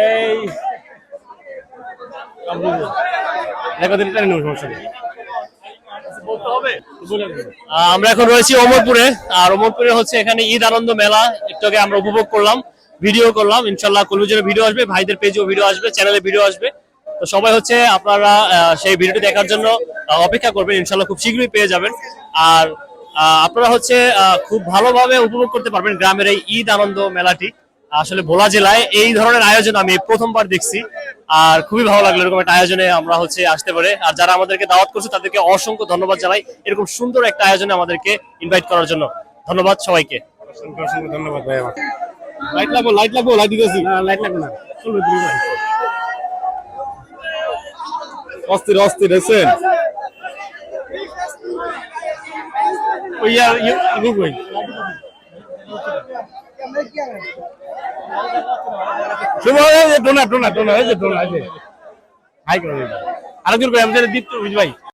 এই। আমরা এখন রয়েছি অমরপুরে। আর অমরপুরে হচ্ছে এখানে ঈদ আনন্দ মেলা। একটু আগে আমরা উপভোগ করলাম, ভিডিও করলাম। ইনশাল্লাহ কলুজের ভিডিও আসবে, ভাইদের পেজেও ভিডিও আসবে, চ্যানেলে ভিডিও আসবে। তো সবাই হচ্ছে আপনারা সেই ভিডিওটি দেখার জন্য অপেক্ষা করবেন। ইনশাল্লাহ খুব শীঘ্রই পেয়ে যাবেন। আর আপনারা হচ্ছে খুব ভালোভাবে উপভোগ করতে পারবেন গ্রামের এই ঈদ আনন্দ মেলাটি। আসলে ভোলা জেলায় এই ধরনের আয়োজন আমি প্রথমবার দেখছি আর খুবই ভালো লাগল এরকম একটা আয়োজনে আমরা হচ্ছে আসতে পারে আর যারা আমাদেরকে দাওয়াত করছে তাদেরকে অসংখ্য ধন্যবাদ জানাই এরকম সুন্দর একটা আয়োজনে আমাদেরকে ইনভাইট করার জন্য ধন্যবাদ সবাইকে অসংখ্য অসংখ্য ধন্যবাদ ভাই আমার লাইট লাগবো লাইট লাগবো লাইট দিতেছি না লাইট লাগবে না চলবে অস্থির ওই আর ইয়ে ইয়ে হাই করে আরেকজন কই আমাদের দীপ্ত ভাই।